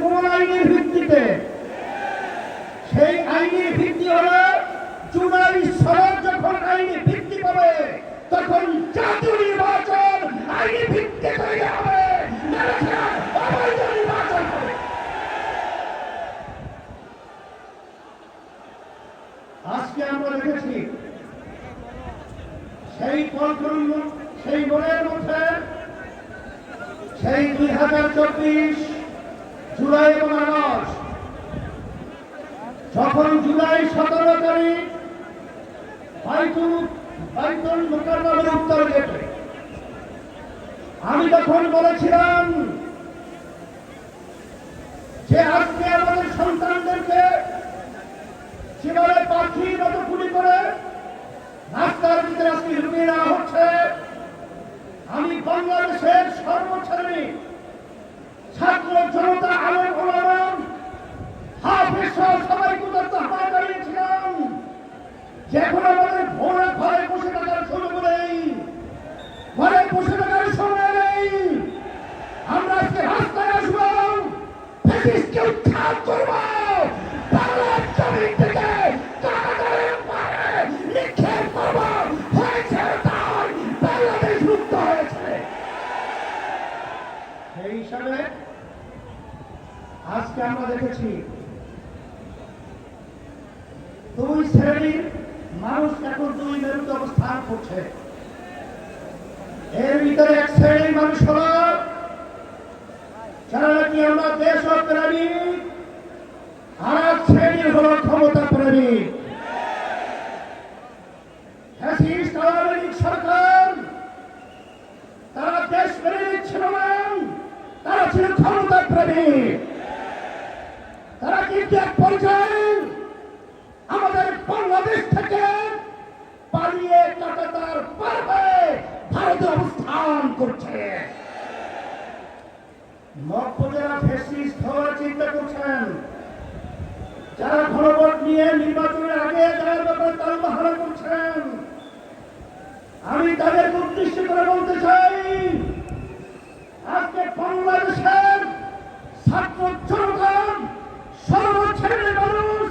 কোন আইনের ভিত্তিতে, সেই আইনের ভিত্তি হলো জুলাই সনদ যখন আইনি ভিত্তি পাবে, তখন জাতীয় নির্বাচন আইনি ভিত্তি তৈরি হবে। আজকে আমরা দেখেছি, সেই সেই মনের মধ্যে, সেই দুই হাজার চব্বিশ জুলাই এবং যখন জুলাই সতেরো তারিখ উত্তর গেটে, আমি তখন বলেছিলাম যে আজকে আমাদের সন্তানদেরকে সেভাবে পাখির মতো গুলি করে রাস্তার ভিতরে আজকে লুকিয়ে দেওয়া হচ্ছে। আমি বাংলাদেশের সর্বশ্রেণী ছাত্র জনতা আলোক ওলাম হাফেজ সহ সবাইকে উদাত্ত আহ্বান জানিয়েছিলাম যে এখন আমাদের ঘরে বসে থাকার সুযোগ নেই। ঘরে বসে থাকার নেই। আমরা আজকে রাস্তায় আসব। হয়েছে সেই আজকে আমরা দেখেছি দুই শ্রেণির মানুষ এখন দুই মেরুতে অবস্থান করছে। এর ভিতরে এক শ্রেণির মানুষ হল, যারা নাকি আমরা দেশ প্রেমিক আর এক শ্রেণির হল ক্ষমতা আওয়ামী সরকার, তারা দেশ প্রেমিক ছিল না, তারা ছিল ক্ষমতা প্রেমিক তারা কিন্তু এক পর্যায়ে আমাদের বাংলাদেশ থেকে পালিয়ে পারবে ভারতে অবস্থান করছে। নব্য যারা হওয়ার চিন্তা করছেন। যারা ঘনভোট নিয়ে নির্বাচনের আগে ব্যাপারে করছেন। আমি তাদের উদ্দেশ্য করে বলতে চাই, আজকে বাংলাদেশের ছাত্র জনগণ মানুষ,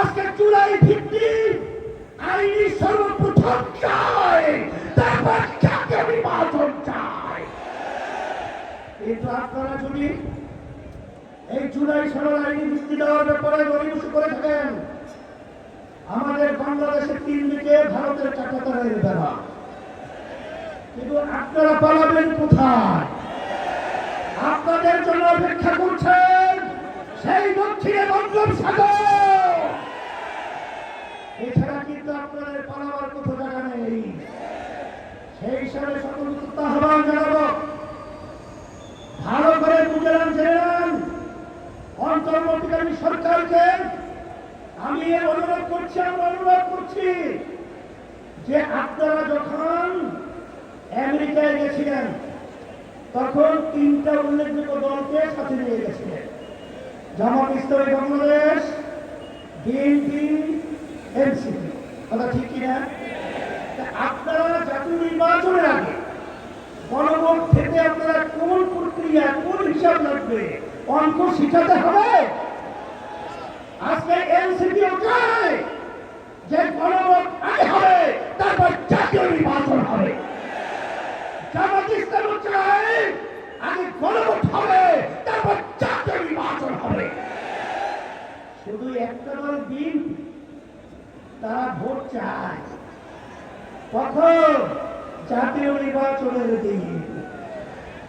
আজকে জুলাই ভিত্তি আইনি সর্বপ্রথম চায় আপনারা যদি এই জুলাই সরল আইনি ভিত্তি দেওয়ার ব্যাপারে গরিবসু করে থাকেন। আমাদের বাংলাদেশের তিন দিকে ভারতের চাকাতারের দেওয়া কিন্তু আপনারা পালাবেন কোথায়? আপনাদের জন্য অপেক্ষা করছেন সেই দক্ষিণে বঙ্গোপসাগর এছাড়া কিন্তু আপনাদের পালাবার কোথাও জায়গা নেই সেই হিসাবে সকল আহ্বান জানাব ভালো করে বুঝলাম জেনেন অন্তর্বর্তীকালীন সরকারকে আমি অনুরোধ করছি আমরা অনুরোধ করছি যে আপনারা যখন আমেরিকায় গেছিলেন, তখন তিনটা উল্লেখযোগ্য দলকে সাথে নিয়ে গেছিলেন। Jamaat Islami Bangladesh, BNP, NCP. কথা ঠিক কিনা? আপনারা জাতীয় নির্বাচনের আগে গণভোট থেকে আপনারা কোন প্রক্রিয়া হিসাব লাগবে। অঙ্ক শিখাতে হবে। আজকে এনসিপিও চায় যে গণভোট আগে হবে, তারপর জাতীয় নির্বাচন হবে। আগে গণভোট হবে, তারপর জাতীয় নির্বাচন হবে। শুধু একটা দল দিন তারা ভোট চায়। কখন? জাতীয় নির্বাচনের দিন।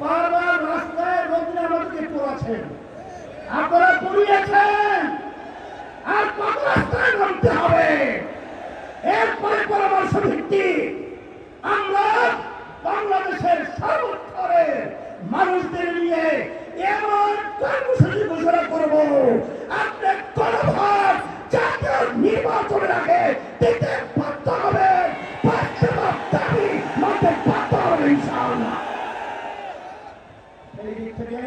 বারবার রাস্তায় রোদ্রে আমাদেরকে আপনারা পুড়িয়েছেন। আর কত রাস্তায় নামতে হবে? এরপরে পরামর্শ ভিত্তিক আমরা বাংলাদেশের সর্বস্তরে মানুষদের নিয়ে এমন কর্মসূচি ঘোষণা করব। আপনি কোনো ভাগ জাতীয় নির্বাচনের আগে দিতে